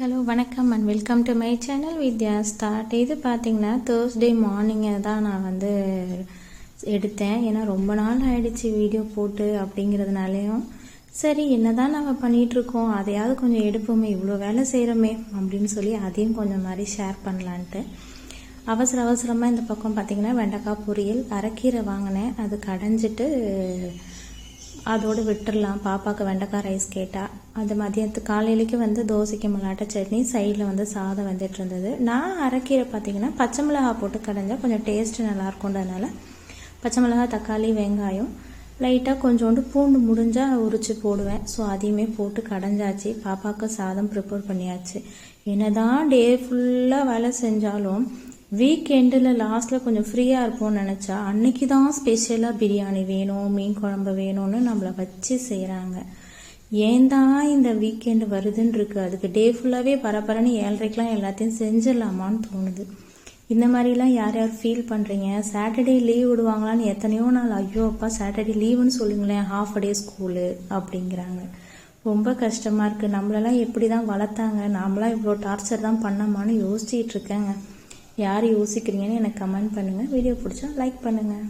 Hello வணக்கம் and welcome to my channel Vidya start இது பார்த்தீங்கன்னா தேர்ஸ்டே மார்னிங்கை தான் நான் வந்து எடுத்தேன். ஏன்னா ரொம்ப நாள் ஆயிடுச்சு வீடியோ போட்டு அப்படிங்கிறதுனாலையும். சரி என்னதான் நம்ம பண்ணிகிட்ருக்கோம் அதையாவது கொஞ்சம் எடுப்போமே. இவ்வளோ வேலை செய்கிறோமே அப்படின்னு சொல்லி அதையும் கொஞ்சம் மாதிரி ஷேர் பண்ணலான்ட்டு. அவசர அவசரமாக இந்த பக்கம் பார்த்தீங்கன்னா வெண்டைக்காய் பொரியல் அரைக்கீரை வாங்கினேன். அது கடைஞ்சிட்டு அதோடு விட்டுடலாம் பாப்பாவுக்கு வெண்டைக்காய் ரைஸ் கேட்டால் அது மதியத்துக்கு காலையிலேக்கு வந்து தோசைக்கு மல்லாட்டை சட்னி சைடில் வந்து சாதம் வந்துட்டு இருந்தது. நான் அரைக்கீரை பார்த்தீங்கன்னா பச்சை மிளகா போட்டு கடைஞ்சால் கொஞ்சம் டேஸ்ட்டு நல்லாயிருக்குன்றதுனால பச்சை மிளகா தக்காளி வெங்காயம் லைட்டாக கொஞ்சோண்டு பூண்டு முடிஞ்சால் உரித்து போடுவேன். ஸோ அதையுமே போட்டு கடைஞ்சாச்சு. பாப்பாவுக்கு சாதம் ப்ரிப்பேர் பண்ணியாச்சு. என்னதான் டே ஃபுல்லாக வேலை செஞ்சாலும் வீக்கெண்டில் லாஸ்ட்டில் கொஞ்சம் ஃப்ரீயாக இருப்போம்னு நினச்சா அன்னைக்கு தான் ஸ்பெஷலாக பிரியாணி வேணும் மீன் குழம்பு வேணும்னு நம்மளை வச்சு செய்கிறாங்க ஏன் தான் இந்த வீக்கெண்டு வருதுன்னு இருக்கு? அதுக்கு டே ஃபுல்லாகவே பரபரன்னு ஏழரைக்கெலாம் எல்லாத்தையும் செஞ்சிடலாமான்னு தோணுது. இந்த மாதிரிலாம் யார் யார் ஃபீல் பண்ணுறீங்க சாட்டர்டே லீவ் விடுவாங்களான்னு எத்தனையோ நாள் ஐயோ அப்பா சாட்டர்டே லீவுன்னு சொல்லுங்களேன் ஹாஃப் டே ஸ்கூலு அப்படிங்கிறாங்க. ரொம்ப கஷ்டமாக இருக்குது நம்மளெல்லாம் எப்படி தான் வளர்த்தாங்க? நாமளாம் இவ்வளோ டார்ச்சர் தான் பண்ணமான்னு யோசிச்சிட்டு இருக்கேங்க. யார் யோசிக்கிறீங்கன்னு எனக்கு கமெண்ட் பண்ணுங்கள் வீடியோ பிடிச்சா லைக் பண்ணுங்கள்